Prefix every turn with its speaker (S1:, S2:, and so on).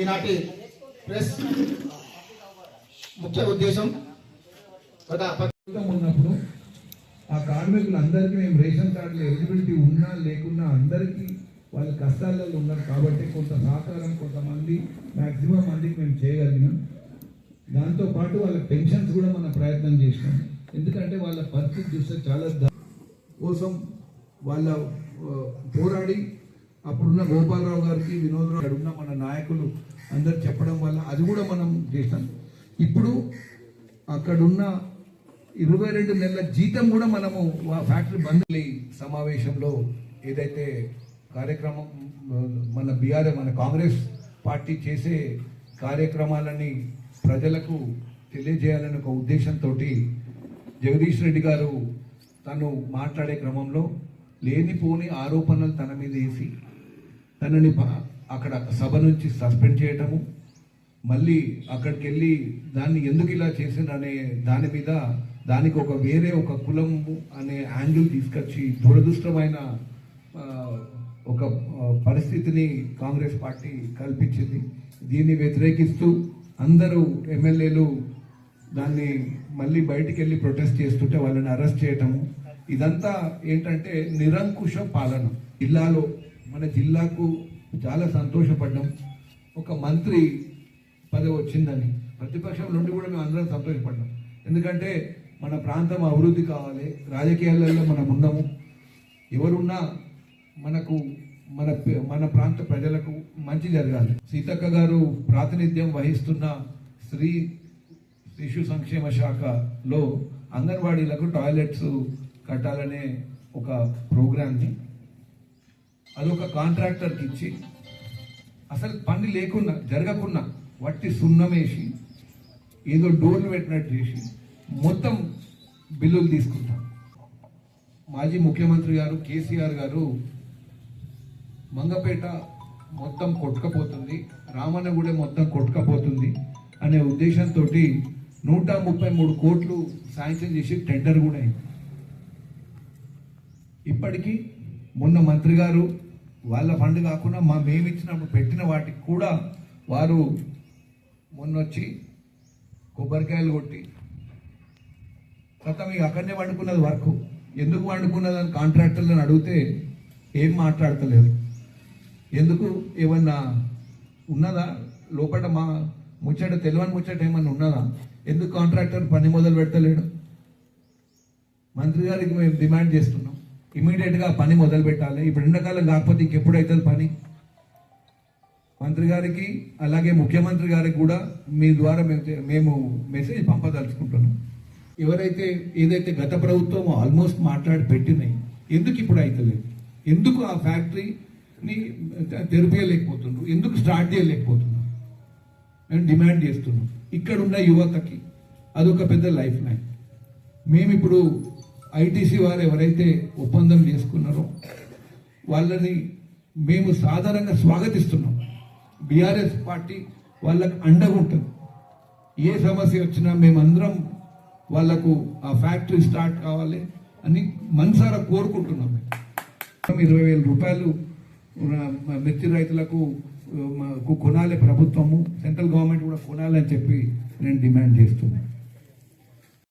S1: ఈనాటి ప్రెస్ ముఖ్య ఉద్దేశం గత
S2: ఉన్నప్పుడు ఆ కార్మికులందరికీ మేము రేషన్ కార్డులు ఎలిజిబిలిటీ ఉన్నా లేకున్నా అందరికీ వాళ్ళ కష్టాలలో ఉన్నారు కాబట్టి కొంత సహకారం కొంతమంది మ్యాక్సిమం మందికి మేము చేయగలిగినాం. దాంతో పాటు వాళ్ళ పెన్షన్స్ కూడా మనం ప్రయత్నం చేసినాం. ఎందుకంటే వాళ్ళ పరిస్థితి చూస్తే చాలా కోసం వాళ్ళ పోరాడి అప్పుడున్న గోపాలరావు గారికి వినోదరావు గారు ఉన్న మన నాయకులు అందరు చెప్పడం వల్ల అది కూడా మనం చేసినాం. ఇప్పుడు అక్కడున్న ఇరవై రెండు నెలల జీతం కూడా మనము ఆ ఫ్యాక్టరీ బంద్ సమావేశంలో ఏదైతే కార్యక్రమం మన బీఆర్ఏ మన కాంగ్రెస్ పార్టీ చేసే కార్యక్రమాలని ప్రజలకు తెలియజేయాలనే ఒక ఉద్దేశంతో జగదీష్ రెడ్డి గారు తను మాట్లాడే క్రమంలో లేనిపోని ఆరోపణలు తన మీద వేసి తనని అక్కడ సభ నుంచి సస్పెండ్ చేయటము మళ్ళీ అక్కడికి వెళ్ళి దాన్ని ఎందుకు ఇలా చేసిండ్రు దాని మీద దానికి ఒక వేరే ఒక కులం అనే యాంగిల్ తీసుకొచ్చి దురదృష్టమైన ఒక పరిస్థితిని కాంగ్రెస్ పార్టీ కల్పించింది. దీన్ని వ్యతిరేకిస్తూ అందరూ ఎమ్మెల్యేలు దాన్ని మళ్ళీ బయటికి వెళ్ళి ప్రొటెస్ట్ చేస్తుంటే వాళ్ళని అరెస్ట్ చేయటము. ఇదంతా ఏంటంటే నిరంకుశ పాలన. జిల్లాలో మన జిల్లాకు చాలా సంతోషపడ్డాం. ఒక మంత్రి పదవి వచ్చిందని. ప్రతిపక్షం నుండి కూడా మేము అందరం సంతోషపడ్డాం. ఎందుకంటే మన ప్రాంతం అభివృద్ధి కావాలి. రాజకీయాలలో మనం ఉన్నాము. ఎవరున్నా మనకు మన మన ప్రాంత ప్రజలకు మంచి జరగాలి. సీతక్క గారు ప్రాతినిధ్యం వహిస్తున్న స్త్రీ శిశు సంక్షేమ శాఖలో అంగన్వాడీలకు టాయిలెట్స్ కట్టాలనే ఒక ప్రోగ్రామ్ని అదొక కాంట్రాక్టర్కి ఇచ్చి అసలు పని లేకున్నా జరగకున్నా వట్టి సున్నం వేసి ఏదో డోర్లు పెట్టినట్టు చేసి మొత్తం బిల్లులు తీసుకుంటాం. మాజీ ముఖ్యమంత్రి గారు కేసీఆర్ గారు మంగపేట మొత్తం కొట్టుకపోతుంది రామన్నగూడెం మొత్తం కొట్టుకపోతుంది అనే ఉద్దేశంతో నూట ముప్పై మూడు కోట్లు శాంక్షన్ చేసి టెండర్ కూడా అయింది. ఇప్పటికీ మొన్న మంత్రి గారు వాళ్ళ ఫండ్ కాకుండా మా మేము ఇచ్చినప్పుడు పెట్టిన వాటికి కూడా వారు మొన్న వచ్చి కొబ్బరికాయలు కొట్టి గతం ఇక అక్కడనే వండుకున్నది వర్క్. ఎందుకు వండుకున్నది అని కాంట్రాక్టర్లను అడిగితే ఏం మాట్లాడతలేదు. ఎందుకు ఏమన్నా ఉన్నదా? లోపల మా ముచ్చట తెలియని ముచ్చట ఏమన్నా ఉన్నదా? ఎందుకు కాంట్రాక్టర్ పని మొదలు పెడతలేడు? మంత్రి గారికి మేము డిమాండ్ చేస్తున్నాం. ఇమీడియట్గా పని మొదలు పెట్టాలి. ఇప్పుడు ఎండాకాలం కాకపోతే ఇంకెప్పుడు అవుతుంది పని? మంత్రి గారికి అలాగే ముఖ్యమంత్రి గారికి కూడా మీ ద్వారా మేము మేము మెసేజ్ పంపదలుచుకుంటున్నాం. ఎవరైతే ఏదైతే గత ప్రభుత్వం ఆల్మోస్ట్ మాట్లాడి పెట్టినాయి ఎందుకు ఇప్పుడు అవుతలేదు? ఎందుకు ఆ ఫ్యాక్టరీని తెరిపేయలేకపోతున్నారు ఎందుకు స్టార్ట్ చేయలేకపోతున్నారు? మేము డిమాండ్ చేస్తున్నాం. ఇక్కడ ఉన్న యువతకి అదొక పెద్ద లైఫ్ లైన్ మేము ఇప్పుడు ఐటీసీ వారు ఎవరైతే ఒప్పందం చేసుకున్నారో వాళ్ళని మేము సాధారణంగా స్వాగతిస్తున్నాం. బీఆర్ఎస్ పార్టీ వాళ్ళకు అండగా ఉంటుంది. ఏ సమస్య వచ్చినా మేమందరం వాళ్ళకు ఆ ఫ్యాక్టరీ స్టార్ట్ కావాలి అని మనసారా కోరుకుంటున్నాం. మేము ఇరవై వేల రూపాయలు మిర్చి రైతులకు కొనాలి ప్రభుత్వము సెంట్రల్ గవర్నమెంట్ కూడా కొనాలని చెప్పి నేను డిమాండ్ చేస్తున్నాను.